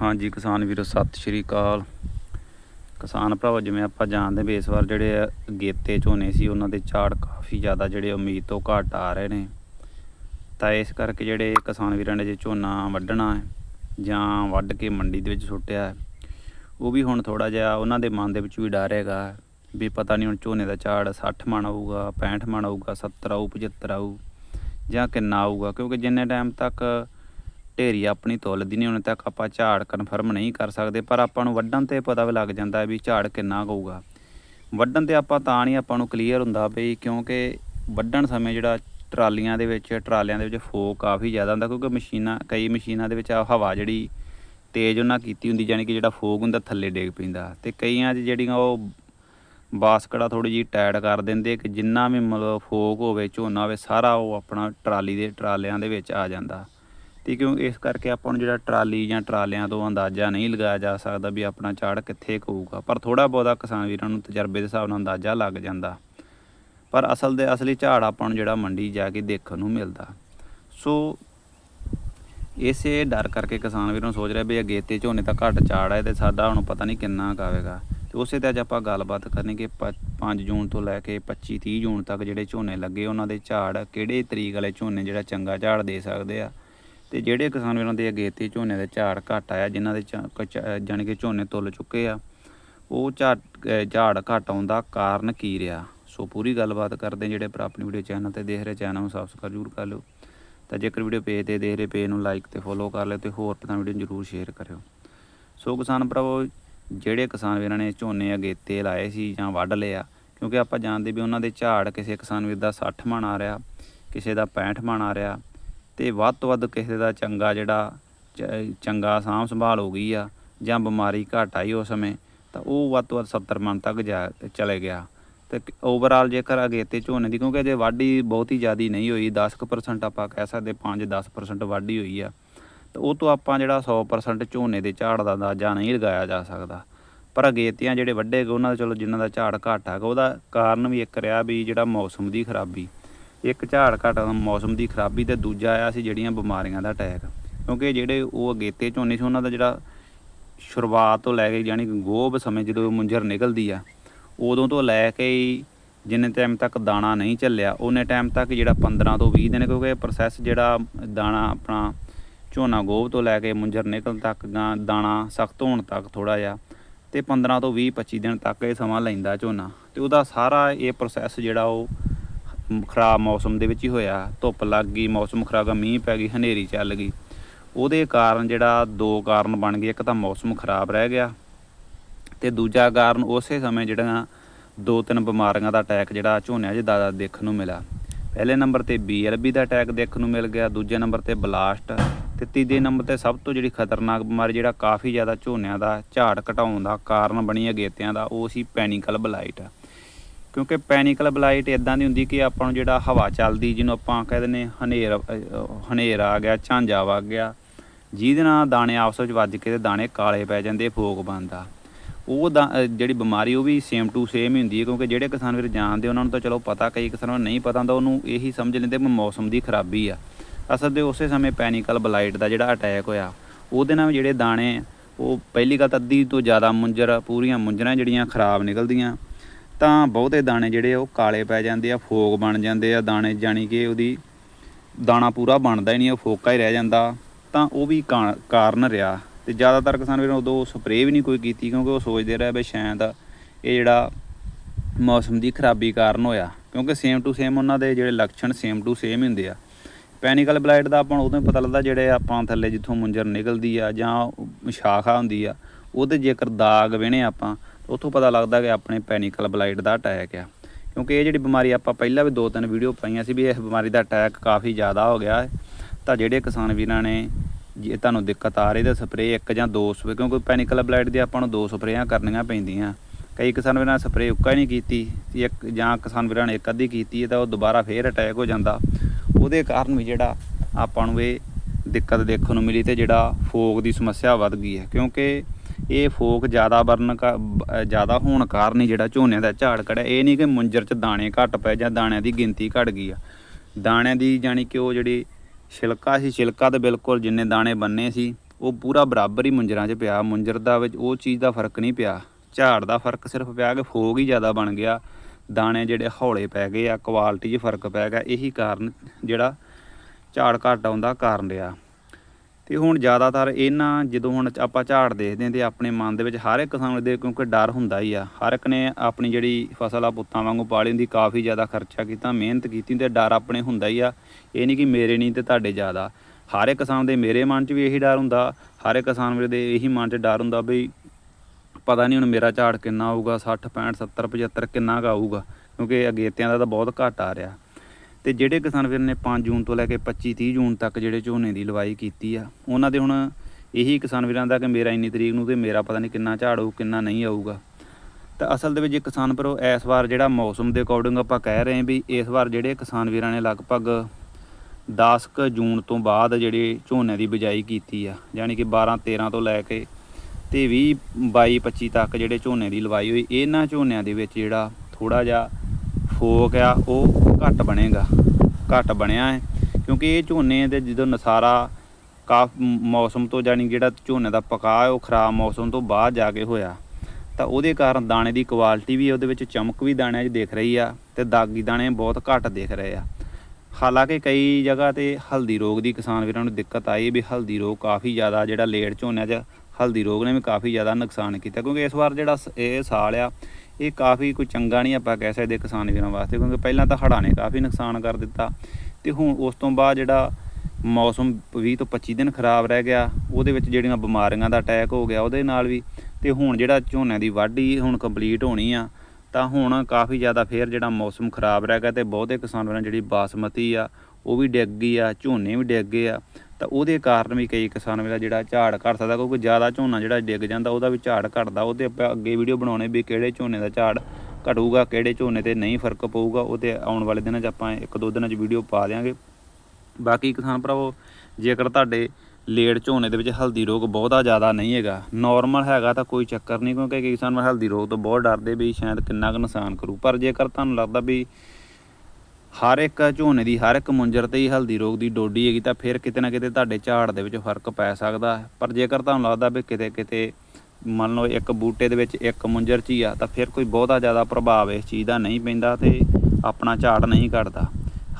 ਹਾਂਜੀ, ਕਿਸਾਨ ਵੀਰੋ, ਸਤਿ ਸ਼੍ਰੀ ਅਕਾਲ। ਕਿਸਾਨ ਭਰਾਵੋ, ਜਿਵੇਂ ਆਪਾਂ ਜਾਣਦੇ ਵੀ ਇਸ ਵਾਰ ਜਿਹੜੇ ਗੇਤੇ ਝੋਨੇ ਸੀ, ਉਹਨਾਂ ਦੇ ਝਾੜ ਕਾਫੀ ਜ਼ਿਆਦਾ ਜਿਹੜੇ ਉਮੀਦ ਤੋਂ ਘੱਟ ਆ ਰਹੇ ਨੇ। ਤਾਂ ਇਸ ਕਰਕੇ ਜਿਹੜੇ ਕਿਸਾਨ ਵੀਰਾਂ ਨੇ ਜੇ ਝੋਨਾ ਵੱਢਣਾ ਹੈ ਜਾਂ ਵੱਢ ਕੇ ਮੰਡੀ ਦੇ ਵਿੱਚ ਸੁੱਟਿਆ ਹੈ, ਉਹ ਵੀ ਹੁਣ ਥੋੜਾ ਜਿਹਾ ਉਹਨਾਂ ਦੇ ਮਨ ਦੇ ਵਿੱਚ ਵੀ ਡਰ ਹੈਗਾ ਵੀ ਪਤਾ ਨਹੀਂ ਹੁਣ ਝੋਨੇ ਦਾ ਝਾੜ 60 ਮਣ ਆਊਗਾ 65 ਮਣ ਆਊਗਾ 70 ਆਊ 75 ਆਊ ਜਾਂ ਕਿੰਨਾ ਆਊਗਾ, ਕਿਉਂਕਿ ਜਿੰਨੇ ਟਾਈਮ ਤੱਕ ਢੇਰੀ ਆਪਣੀ ਤੁੱਲਦੀ ਨਹੀਂ ਹੁਣ ਤੱਕ ਆਪਾਂ ਝਾੜ ਕਨਫਰਮ ਨਹੀਂ ਕਰ ਸਕਦੇ, ਪਰ ਆਪਾਂ ਨੂੰ ਵੱਢਣ ਤੇ ਪਤਾ ਵੀ ਲੱਗ ਜਾਂਦਾ ਵੀ ਝਾੜ ਕਿੰਨਾ ਕੁ ਹੋਊਗਾ ਵੱਢਣ ਤੇ ਆਪਾਂ ਤਾਂ ਨਹੀਂ ਆਪਾਂ ਨੂੰ ਕਲੀਅਰ ਹੁੰਦਾ ਵੀ ਕਿਉਂਕਿ ਵੱਢਣ ਸਮੇਂ ਜਿਹੜਾ ਟਰਾਲੀਆਂ ਦੇ ਵਿੱਚ, ਟਰਾਲਿਆਂ ਦੇ ਵਿੱਚ ਫੋਕ ਕਾਫੀ ਜ਼ਿਆਦਾ ਹੁੰਦਾ, ਕਿਉਂਕਿ ਮਸ਼ੀਨਾਂ, ਕਈ ਮਸ਼ੀਨਾਂ ਦੇ ਵਿੱਚ ਹਵਾ ਜਿਹੜੀ ਤੇਜ਼ ਉਹਨਾਂ ਕੀਤੀ ਹੁੰਦੀ ਯਾਨੀ ਕਿ ਜਿਹੜਾ ਫੋਕ ਹੁੰਦਾ ਥੱਲੇ ਡੇਗ ਪੈਂਦਾ। ਤੇ ਕਈਆਂ 'ਚ ਜਿਹੜੀਆਂ ਉਹ ਬਾਸਕੜਾ ਥੋੜੀ ਜਿਹੀ ਟਾਈਟ ਕਰ ਦਿੰਦੇ ਕਿ ਜਿੰਨਾ ਵੀ ਮਤਲਬ ਫੋਕ ਹੋਵੇ, ਝੋਨਾ ਹੋਵੇ, ਸਾਰਾ ਉਹ ਆਪਣਾ ਟਰਾਲੀ ਦੇ, ਟਰਾਲਿਆਂ ਦੇ ਵਿੱਚ ਆ ਜਾਂਦਾ। ਤੇ ਕਿਉਂ ਇਸ ਕਰਕੇ ਆਪਾਂ ਨੂੰ ਜਿਹੜਾ ਟਰਾਲੀ ਜਾਂ ਟਰਾਲਿਆਂ ਤੋਂ ਅੰਦਾਜ਼ਾ ਨਹੀਂ ਲਗਾਇਆ ਜਾ ਸਕਦਾ ਵੀ ਆਪਣਾ ਝਾੜ ਕਿੱਥੇ ਕਹੂਗਾ ਪਰ ਥੋੜਾ ਬਹੁਤਾ ਕਿਸਾਨ ਵੀਰਾਂ ਨੂੰ ਤਜਰਬੇ ਦੇ ਹਿਸਾਬ ਨਾਲ ਅੰਦਾਜ਼ਾ ਲੱਗ ਜਾਂਦਾ। ਪਰ ਅਸਲ ਦੇ ਅਸਲੀ ਝਾੜ ਆਪਾਂ ਨੂੰ ਜਿਹੜਾ ਮੰਡੀ ਜਾ ਕੇ ਦੇਖਣ ਨੂੰ ਮਿਲਦਾ। ਸੋ ਇਸੇ ਡਰ ਕਰਕੇ ਕਿਸਾਨ ਵੀਰਾਂ ਨੂੰ ਸੋਚ ਰਿਹਾ ਵੀ ਅੱਗੇ 'ਤੇ ਝੋਨੇ ਤਾਂ ਘੱਟ ਝਾੜ ਹੈ ਤੇ ਸਾਡਾ ਹੁਣ ਪਤਾ ਨਹੀਂ ਕਿੰਨਾ ਕੁ ਆਵੇਗਾ। ਤੇ ਉਸੇ ਤੇ ਅੱਜ ਆਪਾਂ ਗੱਲਬਾਤ ਕਰਨੀ ਕਿ 5 ਜੂਨ ਤੋਂ ਲੈ ਕੇ 25 30 ਜੂਨ ਤੱਕ ਜਿਹੜੇ ਝੋਨੇ ਲੱਗੇ, ਉਹਨਾਂ ਦੇ ਝਾੜ ਕਿਹੜੇ ਤਰੀਕ ਵਾਲੇ ਝੋਨੇ ਜਿਹੜਾ ਚੰਗਾ ਝਾੜ ਦੇ ਸਕਦੇ ਆ। ਤੇ ਜਿਹੜੇ ਕਿਸਾਨ ਵੀਰਾਂ ਦੇ ਅਗੇਤੇ ਝੋਨੇ ਦੇ ਝਾੜ ਘੱਟ ਆਇਆ ਜਿਨ੍ਹਾਂ ਦੇ ਝਾ- ਕੁਝ, ਅਹ, ਜਾਣੀ ਕਿ ਝੋਨੇ ਤੁੱਲ ਚੁੱਕੇ ਆ ਉਹ ਝਾੜ ਝਾੜ ਘੱਟ ਆਉਣ ਦਾ ਕਾਰਨ ਕੀ ਰਿਹਾ? ਸੋ ਪੂਰੀ ਗੱਲਬਾਤ ਕਰਦੇ ਜਿਹੜੇ ਭਰਾ ਆਪਣੀ ਵੀਡੀਓ ਚੈਨਲ ਤੇ ਦੇਖ ਰਹੇ ਚੈਨਲ ਨੂੰ ਸਬਸਕ੍ਰਾਈਬ ਜ਼ਰੂਰ ਕਰ ਲਿਓ। ਤਾਂ ਜੇਕਰ ਵੀਡੀਓ ਪੇਜ ਤੇ ਦੇਖ ਰਹੇ ਪੇਜ ਨੂੰ ਲਾਈਕ ਤੇ ਫੋਲੋ ਕਰ ਲਿਓ ਤੇ ਹੋਰ ਪਤਾ ਵੀਡੀਓ ਨੂੰ ਜ਼ਰੂਰ ਸ਼ੇਅਰ ਕਰਿਓ। ਸੋ ਕਿਸਾਨ ਭਰਾਵੋ ਜਿਹੜੇ ਕਿਸਾਨ ਵੀਰਾਂ ਨੇ ਝੋਨੇ ਅਗੇਤੇ ਲਾਏ ਸੀ ਜਾਂ ਵੱਢ ਲਿਆ ਕਿਉਂਕਿ ਆਪਾਂ ਜਾਣਦੇ ਵੀ ਉਹਨਾਂ ਦੇ ਝਾੜ ਕਿਸੇ ਕਿਸਾਨ ਵੀਰ ਦਾ 60 ਮਣ ਆ ਰਿਹਾ ਕਿਸੇ ਦਾ 65 ਮਣ ਆ ਰਿਹਾ ਤੇ ਵੱਧ ਤੋਂ ਵੱਧ ਕਿਸੇ ਦਾ ਚੰਗਾ ਜਿਹੜਾ ਚ- ਚੰਗਾ ਸਾਂਭ ਸੰਭਾਲ ਹੋ ਗਈ ਆ ਜਾਂ ਬਿਮਾਰੀ ਘੱਟ ਆਈ ਉਸ ਸਮੇਂ, ਤਾਂ ਉਹ ਵੱਧ ਤੋਂ ਵੱਧ 70 ਮਣ ਤੱਕ ਜਾ, ਚਲੇ ਗਿਆ। ਤੇ ਓਵਰਆਲ ਜੇਕਰ ਅਗੇਤੇ ਝੋਨੇ ਦੀ, ਕਿਉਂਕਿ ਜੇ ਵਾਢੀ ਬਹੁਤੀ ਜ਼ਿਆਦੀ ਨਹੀਂ ਹੋਈ 10% ਆਪਾਂ ਕਹਿ ਸਕਦੇ 5-10% ਵਾਢੀ ਹੋਈ ਆ, ਤਾਂ ਉਹ ਤੋਂ ਆਪਾਂ ਜਿਹੜਾ 100% ਝੋਨੇ ਦੇ ਝਾੜ ਦਾ ਅੰਦਾਜ਼ਾ ਨਹੀਂ ਲਗਾਇਆ ਜਾ ਸਕਦਾ। ਪਰ ਅਗੇਤੀਆਂ ਜਿਹੜੇ ਵੱਡੇ ਗਏ, ਉਹਨਾਂ ਦਾ ਚਲੋ ਜਿਨ੍ਹਾਂ ਦਾ ਝਾੜ ਘੱਟ ਹੈਗਾ ਉਹਦਾ ਕਾਰਨ ਵੀ ਇੱਕ ਰਿਹਾ ਵੀ ਜਿਹੜਾ ਮੌਸਮ ਦੀ ਖਰਾਬੀ। ਇੱਕ ਝਾੜ ਘੱਟ ਮੌਸਮ ਦੀ ਖਰਾਬੀ ਤੇ ਦੂਜਾ ਆਇਆ ਸੀ ਜਿਹੜੀਆਂ ਬਿਮਾਰੀਆਂ ਦਾ ਅਟੈਕ। ਕਿਉਂਕਿ ਜਿਹੜੇ ਉਹ ਅਗੇਤੇ ਝੋਨੇ ਸੀ, ਉਹਨਾਂ ਦਾ ਜਿਹੜਾ ਸ਼ੁਰੂਆਤ ਤੋਂ ਲੈ ਕੇ ਯਾਨੀ ਗੋਭ ਸਮੇਂ ਜਦੋਂ ਮੁੰਜਰ ਨਿਕਲਦੀ ਆ, ਉਦੋਂ ਤੋਂ ਲੈ ਕੇ ਹੀ ਜਿੰਨੇ ਟਾਈਮ ਤੱਕ ਦਾਣਾ ਨਹੀਂ ਚੱਲਿਆ, ਉਹਨੇ ਟਾਈਮ ਤੱਕ ਜਿਹੜਾ 15 ਤੋਂ 20 ਦਿਨ, ਕਿਉਂਕਿ ਇਹ ਪ੍ਰੋਸੈਸ ਜਿਹੜਾ ਦਾਣਾ ਆਪਣਾ ਝੋਨਾ ਗੋਭ ਤੋਂ ਲੈ ਕੇ ਮੁੰਜਰ ਨਿਕਲਣ ਤੱਕ ਗਾਂ ਦਾਣਾ ਸਖਤ ਹੋਣ ਤੱਕ ਥੋੜਾ ਜਿਹਾ, ਤੇ 15 ਤੋਂ 20 25 ਦਿਨ ਤੱਕ ਇਹ ਸਮਾਂ ਲੈਂਦਾ ਝੋਨਾ। ਤੇ ਉਹਦਾ ਸਾਰਾ ਇਹ ਪ੍ਰੋਸੈਸ ਜਿਹੜਾ ਉਹ ਖਰਾਬ ਮੌਸਮ ਦੇ ਵਿੱਚ ਹੀ ਹੋਇਆ। ਧੁੱਪ ਲੱਗ ਗਈ, ਮੌਸਮ ਖਰਾਬ, ਮੀਂਹ ਪੈ ਗਈ, ਹਨੇਰੀ ਚੱਲ ਗਈ। ਉਹਦੇ ਕਾਰਨ ਜਿਹੜਾ ਦੋ ਕਾਰਨ ਬਣ ਗਏ, ਇੱਕ ਤਾਂ ਮੌਸਮ ਖਰਾਬ ਰਹਿ ਗਿਆ ਤੇ ਦੂਜਾ ਕਾਰਨ ਉਸੇ ਸਮੇਂ ਜਿਹੜੀਆਂ ਦੋ ਤਿੰਨ ਬਿਮਾਰੀਆਂ ਦਾ ਅਟੈਕ ਜਿਹੜਾ ਝੋਨਿਆਂ 'ਚ ਜ਼ਿਆਦਾ ਦੇਖਣ ਨੂੰ ਮਿਲਾ ਪਹਿਲੇ ਨੰਬਰ ਤੇ ਬੀਐਲਬੀ ਦਾ ਅਟੈਕ ਦੇਖਣ ਨੂੰ ਮਿਲ ਗਿਆ, ਦੂਜੇ ਨੰਬਰ ਤੇ ਬਲਾਸਟ ਤੇ ਤੀਜੇ ਨੰਬਰ ਤੇ ਸਭ ਤੋਂ ਜਿਹੜੀ ਖਤਰਨਾਕ ਬਿਮਾਰੀ ਜਿਹੜਾ ਕਾਫੀ ਜ਼ਿਆਦਾ ਝੋਨਿਆਂ ਦਾ ਝਾੜ ਘਟਾਉਣ ਦਾ ਕਾਰਨ ਬਣੀ ਅਗੇਤਿਆਂ ਦਾ, ਉਹ ਸੀ ਪੈਨੀਕਲ ਬਲਾਈਟ। ਕਿਉਂਕਿ ਪੈਨਿਕਲ ਬਲਾਈਟ ਇਦਾਂ ਦੀ ਹੁੰਦੀ ਕਿ ਆਪਾਂ ਨੂੰ ਜਿਹੜਾ ਹਵਾ ਚੱਲਦੀ ਜਿਹਨੂੰ ਆਪਾਂ ਕਹਿ ਦਿੰਦੇ ਹਨੇਰ ਅਹ, ਹਨੇਰ ਆ ਗਿਆ ਝਾਂਜਾ ਵਗ ਗਿਆ ਜਿਹਦੇ ਨਾਲ ਦਾਣੇ ਆਪਸ ਵਿੱਚ ਵੱਜ ਕੇ ਤੇ ਦਾਣੇ ਕਾਲੇ ਪੈ ਜਾਂਦੇ ਫੋਕ ਬਣਦਾ। ਉਹ ਦਾ- ਜਿਹੜੀ ਬਿਮਾਰੀ ਉਹ ਵੀ ਸੇਮ ਟੂ ਸੇਮ ਹੀ ਹੁੰਦੀ ਹੈ ਕਿਉਂਕਿ ਜਿਹੜੇ ਕਿਸਾਨ ਵੀਰ ਜਾਣਦੇ ਉਹਨਾਂ ਨੂੰ ਤਾਂ ਚਲੋ ਪਤਾ ਕਈ ਕਿਸਾਨਾਂ ਨੂੰ ਨਹੀਂ ਪਤਾ ਹੁੰਦਾ ਉਹਨੂੰ ਇਹੀ ਸਮਝ ਲੈਂਦੇ ਵੀ ਮੌਸਮ ਦੀ ਖਰਾਬੀ ਆ। ਅਸਲ ਦੇ ਉਸੇ ਸਮੇਂ ਪੈਨਿਕਲ ਬਲਾਈਟ ਦਾ ਜਿਹੜਾ ਅਟੈਕ ਹੋਇਆ ਉਹਦੇ ਨਾਲ ਜਿਹੜੇ ਦਾਣੇ ਉਹ ਪਹਿਲੀ ਗੱਲ ਤਾਂ ਅੱਧੀ ਤੋਂ ਜ਼ਿਆਦਾ ਮੁੰਜਰ ਪੂਰੀਆਂ ਮੁੰਜਰਾਂ ਜਿਹੜੀਆਂ ਖਰਾਬ ਨਿਕਲਦੀਆਂ। ਤਾਂ ਬਹੁਤੇ ਦਾਣੇ ਜਿਹੜੇ ਉਹ ਕਾਲੇ ਪੈ ਜਾਂਦੇ ਆ, ਫੋਕ ਬਣ ਜਾਂਦੇ ਆ ਦਾਣੇ, ਜਾਣੀ ਕਿ ਉਹਦੀ ਦਾਣਾ ਪੂਰਾ ਬਣਦਾ ਹੀ ਨਹੀਂ, ਉਹ ਫੋਕਾ ਹੀ ਰਹਿ ਜਾਂਦਾ। ਤਾਂ ਉਹ ਵੀ ਕਾ- ਕਾਰਨ ਰਿਹਾ। ਤੇ ਜ਼ਿਆਦਾਤਰ ਕਿਸਾਨ ਵੀਰਾਂ, ਉਦੋਂ ਸਪਰੇਅ ਵੀ ਨਹੀਂ ਕੋਈ ਕੀਤੀ ਕਿਉਂਕਿ ਉਹ ਸੋਚਦੇ ਰਹੇ ਵੀ ਸ਼ਾਇਦ ਇਹ ਜਿਹੜਾ ਮੌਸਮ ਦੀ ਖਰਾਬੀ ਕਾਰਨ ਹੋਇਆ। ਕਿਉਂਕਿ ਸੇਮ ਟੂ ਸੇਮ ਉਹਨਾਂ ਦੇ ਜਿਹੜੇ ਲੱਛਣ ਸੇਮ ਟੂ ਸੇਮ ਹੀ ਹੁੰਦੇ ਆ। ਪੈਨਿਕਲ ਬਲਾਈਟ ਦਾ ਆਪਾਂ ਉਦੋਂ ਹੀ ਪਤਾ ਲੱਗਦਾ ਜਿਹੜੇ ਆਪਾਂ ਥੱਲੇ ਜਿੱਥੋਂ ਮੁੰਜਰ ਨਿਕਲਦੀ ਆ ਜਾਂ ਸ਼ਾਖਾ ਹੁੰਦੀ ਆ, ਉਹਦੇ ਜੇਕਰ ਦਾਗ ਵਿਹਣੇ ਆਪਾਂ ਉੱਥੋਂ ਪਤਾ ਲੱਗਦਾ ਕਿ ਆਪਣੇ ਪੈਨਿਕਲ ਬਲਾਈਟ ਦਾ ਅਟੈਕ ਆ। ਕਿਉਂਕਿ ਇਹ ਜਿਹੜੀ ਬਿਮਾਰੀ ਆਪਾਂ ਪਹਿਲਾਂ ਵੀ ਦੋ ਤਿੰਨ ਵੀਡੀਓ ਪਾਈਆਂ ਸੀ ਵੀ ਇਸ ਬਿਮਾਰੀ ਦਾ ਅਟੈਕ ਕਾਫੀ ਜ਼ਿਆਦਾ ਹੋ ਗਿਆ ਤਾਂ ਜਿਹੜੇ ਕਿਸਾਨ ਵੀਰਾਂ ਨੇ ਜੇ ਤੁਹਾਨੂੰ ਦਿੱਕਤ ਆ ਰਹੀ ਤਾਂ ਸਪਰੇਅ ਇੱਕ ਜਾਂ ਦੋ ਸਪਰੇ ਕਿਉਂਕਿ ਪੈਨਿਕਲ ਬਲਾਈਟ ਦੀ ਆਪਾਂ ਨੂੰ ਦੋ ਸਪਰੇਆਂ ਕਰਨੀਆਂ ਪੈਂਦੀਆਂ। ਕਈ ਕਿਸਾਨ ਵੀਰਾਂ ਨੇ ਸਪਰੇਅ ਉੱਕਾ ਹੀ ਨਹੀਂ ਕੀਤੀ, ਇੱਕ ਜਾਂ ਕਿਸਾਨ ਵੀਰਾਂ ਨੇ ਇੱਕ ਅੱਧੀ ਕੀਤੀ ਹੈ ਤਾਂ ਉਹ ਦੁਬਾਰਾ ਫੇਰ ਅਟੈਕ ਹੋ ਜਾਂਦਾ। ਉਹਦੇ ਕਾਰਨ ਵੀ ਜਿਹੜਾ ਆਪਾਂ ਨੂੰ ਇਹ ਦਿੱਕਤ ਦੇਖਣ ਨੂੰ ਮਿਲੀ ਤੇ ਜਿਹੜਾ ਫੋਕ ਦੀ ਸਮੱਸਿਆ ਵੱਧ ਗਈ ਹੈ। ਕਿਉਂਕਿ ਇਹ ਫੋਕ ਜ਼ਿਆਦਾ ਵਰਨ ਕਾ- ਜ਼ਿਆਦਾ ਹੋਣ ਕਾਰਨ ਹੀ ਜਿਹੜਾ ਝੋਨੇ ਦਾ ਝਾੜ ਕੜਿਆ ਇਹ ਨਹੀਂ ਕਿ ਮੁੰਜਰ 'ਚ ਦਾਣੇ ਘੱਟ ਪਏ ਜਾਂ ਦਾਣਿਆਂ ਦੀ ਗਿਣਤੀ ਘਟ ਗਈ ਆ। ਦਾਣਿਆਂ ਦੀ ਜਾਣੀ ਕਿ ਉਹ ਜਿਹੜੀ ਛਿਲਕਾ ਸੀ, ਛਿਲਕਾ ਤੇ ਬਿਲਕੁਲ ਜਿੰਨੇ ਦਾਣੇ ਬੰਨੇ ਸੀ, ਉਹ ਪੂਰਾ ਬਰਾਬਰ ਹੀ ਮੁੰਜਰਾਂ 'ਚ ਪਿਆ। ਮੁੰਜਰ ਦਾ ਵਿੱਚ ਉਹ ਚੀਜ਼ ਦਾ ਫ਼ਰਕ ਨਹੀਂ ਪਿਆ। ਝਾੜ ਦਾ ਫ਼ਰਕ ਸਿਰਫ ਪਿਆ ਕਿ ਫੋਕ ਹੀ ਜ਼ਿਆਦਾ ਬਣ ਗਿਆ। ਦਾਣੇ ਜਿਹੜੇ ਹੌਲੇ ਪੈ ਗਏ ਆ ਕੁਆਲਿਟੀ 'ਚ ਫ਼ਰਕ ਪੈ ਗਿਆ। ਇਹੀ ਕਾਰਨ ਜਿਹੜਾ ਝਾੜ ਘੱਟ ਆਉਂਦਾ ਕਾਰਨ ਰਿਹਾ। ਤੇ ਹੁਣ ਜ਼ਿਆਦਾਤਰ ਇਹਨਾਂ ਜਦੋਂ ਹੁਣ ਆਪਾਂ ਝਾੜ ਦੇਖਦੇ ਹਾਂ ਤੇ ਆਪਣੇ ਮਨ ਦੇ ਵਿੱਚ ਹਰ ਇੱਕ ਕਿਸਾਨ ਦੇ ਕਿਉਂਕਿ ਡਰ ਹੁੰਦਾ ਹੀ ਆ। ਹਰ ਇੱਕ ਨੇ ਆਪਣੀ ਜਿਹੜੀ ਫਸਲ ਆ ਪੁੱਤਾਂ ਵਾਂਗੂ ਪਾਲੀ ਹੁੰਦੀ, ਕਾਫੀ ਜ਼ਿਆਦਾ ਖਰਚਾ ਕੀਤਾ, ਮਿਹਨਤ ਕੀਤੀ ਤੇ ਡਰ ਆਪਣੇ ਹੁੰਦਾ ਹੀ ਆ। ਇਹ ਨਹੀਂ ਕਿ ਮੇਰੇ ਨਹੀਂ ਤੇ ਤੁਹਾਡੇ ਜ਼ਿਆਦਾ। ਹਰ ਇੱਕ ਕਿਸਾਨ ਦੇ ਮੇਰੇ ਮਨ 'ਚ ਵੀ ਇਹੀ ਡਰ ਹੁੰਦਾ, ਹਰ ਇੱਕ ਕਿਸਾਨ ਵੀਰ ਦੇ ਇਹੀ ਮਨ 'ਚ ਡਰ ਹੁੰਦਾ ਵੀ ਪਤਾ ਨਹੀਂ ਹੁਣ ਮੇਰਾ ਝਾੜ ਕਿੰਨਾ ਆਊਗਾ 60 65 70 75 ਕਿੰਨਾ ਕੁ ਆਊਗਾ, ਕਿਉਂਕਿ ਅਗੇਤਿਆਂ ਦਾ ਤਾਂ ਬਹੁਤ ਘੱਟ ਆ ਰਿਹਾ। ਤੇ ਜਿਹੜੇ ਕਿਸਾਨ ਵੀਰ ਨੇ 5 ਜੂਨ ਤੋਂ ਲੈ ਕੇ 25 30 ਜੂਨ ਤੱਕ ਜਿਹੜੇ ਝੋਨੇ ਦੀ ਲਵਾਈ ਕੀਤੀ ਆ, ਉਹਨਾਂ ਦੇ ਹੁਣ ਇਹੀ ਕਿਸਾਨ ਵੀਰਾਂ ਦਾ ਕਿ ਮੇਰਾ ਇੰਨੀ ਤਰੀਕ ਨੂੰ ਤੇ ਮੇਰਾ ਪਤਾ ਨਹੀਂ ਕਿੰਨਾ ਝਾੜ ਆਊ ਕਿੰਨਾ ਨਹੀਂ ਆਊਗਾ। ਤਾਂ ਅਸਲ ਦੇ ਵਿੱਚ ਜੇ ਕਿਸਾਨ ਪਰੋ ਇਸ ਵਾਰ ਜਿਹੜਾ ਮੌਸਮ ਦੇ ਅਕੋਰਡਿੰਗ ਆਪਾਂ ਕਹਿ ਰਹੇ ਹਾਂ ਵੀ ਇਸ ਵਾਰ ਜਿਹੜੇ ਕਿਸਾਨ ਵੀਰਾਂ ਨੇ ਲਗਭਗ 10 ਕੁ ਜੂਨ ਤੋਂ ਬਾਅਦ ਜਿਹੜੇ ਝੋਨੇ ਦੀ ਬਿਜਾਈ ਕੀਤੀ ਆ, ਯਾਨੀ ਕਿ 12 13 ਤੋਂ ਲੈ ਕੇ ਤੇ 20 22 25 ਤੱਕ ਜਿਹੜੇ ਝੋਨੇ ਦੀ ਲਵਾਈ ਹੋਈ, ਇਹਨਾਂ ਝੋਨਿਆਂ ਦੇ ਵਿੱਚ ਜਿਹੜਾ ਥੋੜਾ ਜਿਹਾ ਫੋਕ ਆ, ਉਹ ਘੱਟ ਬਣੇਗਾ, ਘੱਟ ਬਣਿਆ ਹੈ, ਕਿਉਂਕਿ ਇਹ ਝੋਨੇ ਦੇ ਜਦੋਂ ਨਸਾਰਾ ਕਾਫ, ਮੌਸਮ ਤੋਂ ਜਾਨੀ ਜਿਹੜਾ ਝੋਨੇ ਦਾ ਪਕਾ ਉਹ ਖਰਾਬ ਮੌਸਮ ਤੋਂ ਬਾਅਦ ਜਾ ਕੇ ਹੋਇਆ। ਤਾਂ ਉਹਦੇ ਕਾਰਨ ਦਾਣੇ ਦੀ ਕੁਆਲਿਟੀ ਵੀ ਉਹਦੇ ਵਿੱਚ ਚਮਕ ਵੀ ਦਾਣਿਆਂ 'ਚ ਦਿਖ ਰਹੀ ਆ ਤੇ ਦਾਗੀ ਦਾਣੇ ਬਹੁਤ ਘੱਟ ਦਿਖ ਰਹੇ ਆ। ਹਾਲਾਂਕਿ ਕਈ ਜਗ੍ਹਾ ਤੇ ਹਲਦੀ ਰੋਗ ਦੀ ਕਿਸਾਨ ਵੀਰਾਂ ਨੂੰ ਦਿੱਕਤ ਆਈ ਵੀ ਹਲਦੀ ਰੋਗ ਕਾਫੀ ਜ਼ਿਆਦਾ ਜਿਹੜਾ ਲੇਟ ਝੋਨਿਆਂ 'ਚ ਹਲਦੀ ਰੋਗ ਨੇ ਵੀ ਕਾਫੀ ਜ਼ਿਆਦਾ ਨੁਕਸਾਨ ਕੀਤਾ, ਕਿਉਂਕਿ ਇਸ ਵਾਰ ਜਿਹੜਾ ਸ- ਇਹ ਸਾਲ ਆ ਇਹ ਕਾਫੀ ਕੋਈ ਚੰਗਾ ਨਹੀਂ ਆਪਾਂ ਕਹਿ ਸਕਦੇ ਕਿਸਾਨ ਵੀਰਾਂ ਵਾਸਤੇ, ਕਿਉਂਕਿ ਪਹਿਲਾਂ ਤਾਂ ਹੜ੍ਹਾਂ ਨੇ ਕਾਫੀ ਨੁਕਸਾਨ ਕਰ ਦਿੱਤਾ। ਤੇ ਹੁਣ ਉਸ ਤੋਂ ਬਾਅਦ ਜਿਹੜਾ ਮੌਸਮ 20 ਤੋਂ 25 ਦਿਨ ਖਰਾਬ ਰਹਿ ਗਿਆ, ਉਹਦੇ ਵਿੱਚ ਜਿਹੜੀਆਂ ਬਿਮਾਰੀਆਂ ਦਾ ਅਟੈਕ ਹੋ ਗਿਆ, ਉਹਦੇ ਨਾਲ ਵੀ। ਤੇ ਹੁਣ ਜਿਹੜਾ ਝੋਨਿਆਂ ਦੀ ਵਾਢੀ ਹੁਣ ਕੰਪਲੀਟ ਹੋਣੀ ਆ, ਤਾਂ ਹੁਣ ਕਾਫੀ ਜ਼ਿਆਦਾ ਫੇਰ ਜਿਹੜਾ ਮੌਸਮ ਖਰਾਬ ਰਹਿ ਗਿਆ ਤੇ ਬਹੁਤੇ ਕਿਸਾਨ ਵੀਰਾਂ ਜਿਹੜੀ ਬਾਸਮਤੀ ਆ, ਉਹ ਵੀ ਡਿੱਗ ਗਈ ਆ, ਝੋਨੇ ਵੀ ਡਿੱਗ ਗਏ ਆ। ਤਾਂ ਉਹਦੇ ਕਾਰਨ ਵੀ ਕਈ ਕਿਸਾਨ ਵੀਰਾਂ ਜਿਹੜਾ ਝਾੜ ਘਟ ਸਕਦਾ, ਕਿਉਂਕਿ ਜ਼ਿਆਦਾ ਝੋਨਾ ਜਿਹੜਾ ਡਿੱਗ ਜਾਂਦਾ, ਉਹਦਾ ਵੀ ਝਾੜ ਘਟਦਾ। ਉਹਦੇ ਆਪਾਂ ਅੱਗੇ ਵੀਡੀਓ ਬਣਾਉਣੇ ਵੀ ਕਿਹੜੇ ਝੋਨੇ ਦਾ ਝਾੜ ਘਟੂਗਾ, ਕਿਹੜੇ ਝੋਨੇ ਤੇ ਨਹੀਂ ਫ਼ਰਕ ਪਊਗਾ, ਉਹ ਉਹਦੇ ਆਉਣ ਵਾਲੇ ਦਿਨਾਂ 'ਚ ਆਪਾਂ ਇੱਕ ਦੋ ਦਿਨਾਂ 'ਚ ਵੀਡੀਓ ਪਾ ਦਿਆਂਗੇ। ਬਾਕੀ ਕਿਸਾਨ ਭਰਾਵੋ, ਜੇਕਰ ਤੁਹਾਡੇ ਲੇਟ ਝੋਨੇ ਦੇ ਵਿੱਚ ਹਲਦੀ ਰੋਗ ਬਹੁਤਾ ਜ਼ਿਆਦਾ ਨਹੀਂ ਹੈਗਾ ਨਾਰਮਲ ਹੈਗਾ ਤਾਂ ਕੋਈ ਚੱਕਰ ਨਹੀਂ, ਕਿਉਂਕਿ ਕਈ ਕਿਸਾਨ ਹਲਦੀ ਰੋਗ ਤੋਂ ਬਹੁਤ ਡਰਦੇ ਵੀ ਸ਼ਾਇਦ ਕਿੰਨਾ ਕੁ ਨੁਕਸਾਨ ਕਰੂ। ਪਰ ਜੇਕਰ ਤੁਹਾਨੂੰ ਲੱਗਦਾ ਵੀ ਹਰ ਇੱਕ ਝੋਨੇ ਦੀ, ਹਰ ਇੱਕ ਮੁੰਜਰ ਤੇ ਹੀ ਹਲਦੀ ਰੋਗ ਦੀ ਡੋਡੀ ਹੈਗੀ ਤਾਂ ਫਿਰ ਕਿਤੇ ਨਾ ਕਿਤੇ ਤੁਹਾਡੇ ਝਾੜ ਦੇ ਵਿੱਚ ਫ਼ਰਕ ਪੈ ਸਕਦਾ ਹੈ। ਪਰ ਜੇਕਰ ਤੁਹਾਨੂੰ ਲੱਗਦਾ ਵੀ ਕਿਤੇ ਕਿਤੇ ਮੰਨ ਲਓ ਇੱਕ ਬੂਟੇ ਦੇ ਵਿੱਚ ਇੱਕ ਮੁੰਜਰ ਚ ਹੀ ਆ, ਤਾਂ ਫਿਰ ਕੋਈ ਬਹੁਤਾ ਜ਼ਿਆਦਾ ਪ੍ਰਭਾਵ ਇਸ ਚੀਜ਼ ਦਾ ਨਹੀਂ ਪੈਂਦਾ ਤੇ ਆਪਣਾ ਝਾੜ ਨਹੀਂ ਘਟਦਾ।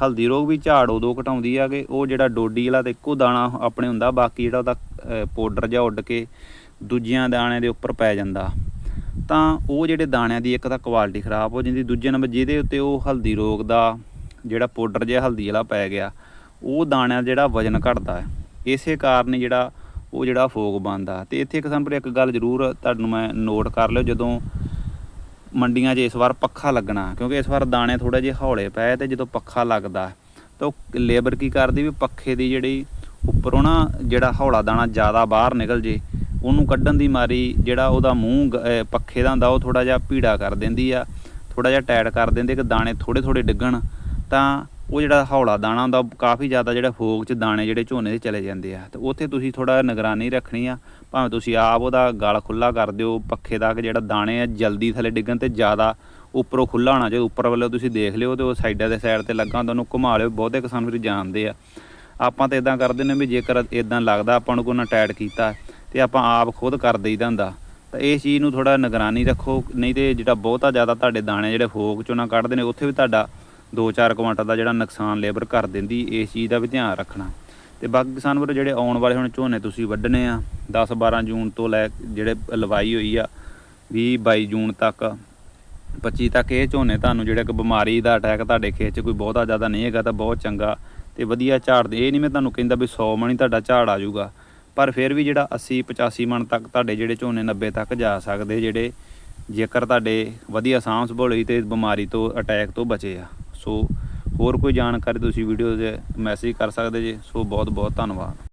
ਹਲਦੀ ਰੋਗ ਵੀ ਝਾੜ ਉਦੋਂ ਘਟਾਉਂਦੀ ਆ ਕਿ ਉਹ ਜਿਹੜਾ ਡੋਡੀ ਵਾਲਾ ਤੇ ਇੱਕੋ ਦਾਣਾ ਆਪਣੇ ਹੁੰਦਾ, ਬਾਕੀ ਜਿਹੜਾ ਉਹਦਾ ਪਾਊਡਰ ਜਿਹਾ ਉੱਡ ਕੇ ਦੂਜਿਆਂ ਦਾਣਿਆਂ ਦੇ ਉੱਪਰ ਪੈ ਜਾਂਦਾ। ਤਾਂ ਉਹ ਜਿਹੜੇ ਦਾਣਿਆਂ ਦੀ ਇੱਕ ਤਾਂ ਕੁਆਲਿਟੀ ਖਰਾਬ ਹੋ ਜਾਂਦੀ, ਦੂਜੇ ਨੰਬਰ ਜਿਹਦੇ ਉੱਤੇ ਉਹ ਹਲਦੀ ਰੋਗ ਦਾ ਜਿਹੜਾ ਪਾਊਡਰ ਜਿਹਾ ਹਲਦੀ ਵਾਲਾ ਪੈ ਗਿਆ, ਉਹ ਦਾਣਿਆਂ ਦਾ ਜਿਹੜਾ ਵਜਨ ਘਟਦਾ ਹੈ। ਇਸੇ ਕਾਰਨ ਹੀ ਜਿਹੜਾ ਉਹ ਜਿਹੜਾ ਫੋਗ ਬਣਦਾ ਤੇ ਇੱਥੇ ਕਿਸਾਨ ਪਰ ਇੱਕ ਗੱਲ ਜ਼ਰੂਰ ਤੁਹਾਨੂੰ ਮੈਂ ਨੋਟ ਕਰ ਲਿਓ, ਜਦੋਂ ਮੰਡੀਆਂ 'ਚ ਇਸ ਵਾਰ ਪੱਖਾ ਲੱਗਣਾ ਕਿਉਂਕਿ ਇਸ ਵਾਰ ਦਾਣੇ ਥੋੜੇ ਜਿਹੇ ਹੌਲੇ ਪਏ ਤੇ ਜਦੋਂ ਪੱਖਾ ਲੱਗਦਾ ਤਾਂ ਲੇਬਰ ਕੀ ਕਰਦੀ ਵੀ ਪੱਖੇ ਦੀ ਜਿਹੜੀ ਉੱਪਰੋਂ ਨਾ ਜਿਹੜਾ ਹੌਲਾ ਦਾਣਾ ਜ਼ਿਆਦਾ ਬਾਹਰ ਨਿਕਲ ਜੇ, ਉਹਨੂੰ ਕੱਢਣ ਦੀ ਮਾਰੀ ਜਿਹੜਾ ਉਹਦਾ ਮੂੰਹ ਗ- ਪੱਖੇ ਦਾ ਹੁੰਦਾ, ਉਹ ਥੋੜਾ ਜਿਹਾ ਭੀੜਾ ਕਰ ਦਿੰਦੀ ਆ ਥੋੜਾ ਜਿਹਾ ਟਾਈਟ ਕਰ ਦਿੰਦੇ ਕਿ ਦਾਣੇ ਥੋੜੇ ਥੋੜੇ ਡਿੱਗਣ। ਤਾਂ ਉਹ ਜਿਹੜਾ ਹੌਲਾ ਦਾਣਾ ਹੁੰਦਾ, ਉਹ ਕਾਫੀ ਜ਼ਿਆਦਾ ਜਿਹੜਾ ਫੋਗ 'ਚ ਦਾਣੇ ਜਿਹੜੇ ਝੋਨੇ ਦੇ ਚਲੇ ਜਾਂਦੇ ਆ। ਤੇ ਉੱਥੇ ਤੁਸੀਂ ਥੋੜਾ ਨਿਗਰਾਨੀ ਰੱਖਣੀ ਆ, ਭਾਵੇਂ ਤੁਸੀਂ ਆਪ ਉਹਦਾ ਗਲ ਖੁੱਲਾ ਕਰ ਦਿਓ, ਪੱਖੇ ਦਾ ਕਿ ਜਿਹੜਾ ਦਾਣੇ ਆ ਜਲਦੀ ਥੱਲੇ ਡਿੱਗਣ ਤੇ ਜ਼ਿਆਦਾ ਉੱਪਰੋਂ ਖੁੱਲਾ ਹੋਣਾ ਚਾਹੀਦਾ ਉੱਪਰ ਵੱਲੋਂ ਤੁਸੀਂ ਦੇਖ ਲਿਓ ਤੇ ਉਹ ਸਾਈਡਾਂ ਦੇ ਸਾਈਡ ਤੇ ਲੱਗਾ ਹੁੰਦਾ ਉਹਨੂੰ ਘੁਮਾ ਲਿਓ, ਬਹੁਤੇ ਕਿਸਾਨ ਵੀਰ ਜਾਣਦੇ ਆ। ਆਪਾਂ ਤਾਂ ਇਦਾਂ ਕਰਦੇ ਨੇ ਵੀ ਜੇਕਰ ਇਦਾਂ ਲੱਗਦਾ ਆਪਾਂ ਨੂੰ ਕੋਈ ਨਾ ਟਾਈਟ ਕੀਤਾ ਤੇ ਆਪਾਂ ਆਪ ਖੁਦ ਕਰ ਦੇਈਦਾ ਹੁੰਦਾ। ਤਾਂ ਇਹ ਚੀਜ਼ ਨੂੰ ਥੋੜਾ ਨਿਗਰਾਨੀ ਰੱਖੋ, ਨਹੀਂ ਤੇ ਜਿਹੜਾ ਬਹੁਤਾ ਜ਼ਿਆਦਾ ਤੁਹਾਡੇ ਦਾਣੇ ਜਿਹੜੇ ਫੋਕ ਚੋਂ ਨਾ ਕੱਢਦੇ ਨੇ, ਉੱਥੇ ਵੀ ਤੁਹਾਡਾ 2-4 ਕੁਆਂਟਲ ਦਾ ਜਿਹੜਾ ਨੁਕਸਾਨ ਲੇਬਰ ਕਰ ਦਿੰਦੀ, ਇਸ ਚੀਜ਼ ਦਾ ਵੀ ਧਿਆਨ ਰੱਖਣਾ। ਤੇ ਬਾਕੀ ਕਿਸਾਨ ਵੀਰੋ ਜਿਹੜੇ ਆਉਣ ਵਾਲੇ ਹੁਣ ਝੋਨੇ ਤੁਸੀਂ ਵੱਢਣੇ ਆ 10-12 ਜੂਨ ਤੋਂ ਲੈ ਜਿਹੜੇ ਲਵਾਈ ਹੋਈ ਆ 20-22 ਜੂਨ ਤੱਕ 25 ਤੱਕ ਇਹ ਝੋਨੇ ਤੁਹਾਨੂੰ ਜਿਹੜਾ ਕਿ ਬਿਮਾਰੀ ਦਾ ਅਟੈਕ ਤੁਹਾਡੇ ਖੇਤ 'ਚ ਕੋਈ ਬਹੁਤਾ ਜ਼ਿਆਦਾ ਨਹੀਂ ਹੈਗਾ ਤਾਂ ਬਹੁਤ ਚੰਗਾ ਤੇ ਵਧੀਆ ਝਾੜ ਦੇ, ਇਹ ਨਹੀਂ ਮੈਂ ਤੁਹਾਨੂੰ ਕਹਿੰਦਾ ਵੀ 100 ਮਣ ਹੀ ਤੁਹਾਡਾ ਝਾੜ ਆ ਜਾਊਗਾ। ਪਰ ਫਿਰ ਵੀ ਜਿਹੜਾ 80 85 ਮਣ ਤੱਕ ਤੁਹਾਡੇ ਜਿਹੜੇ ਝੋਨੇ 90 ਤੱਕ ਜਾ ਸਕਦੇ ਜਿਹੜੇ ਜੇਕਰ ਤੁਹਾਡੇ ਵਧੀਆ ਸਾਂਭ ਸੰਭਾਲ ਹੋਈ ਤੇ ਬਿਮਾਰੀ ਤੋਂ, ਅਟੈਕ ਤੋਂ ਬਚੇ ਆ। ਸੋ ਹੋਰ ਕੋਈ ਜਾਣਕਾਰੀ ਤੁਸੀਂ ਵੀਡੀਓ ਦੇ ਮੈਸੇਜ ਕਰ ਸਕਦੇ ਜੇ, ਸੋ ਬਹੁਤ ਬਹੁਤ ਧੰਨਵਾਦ।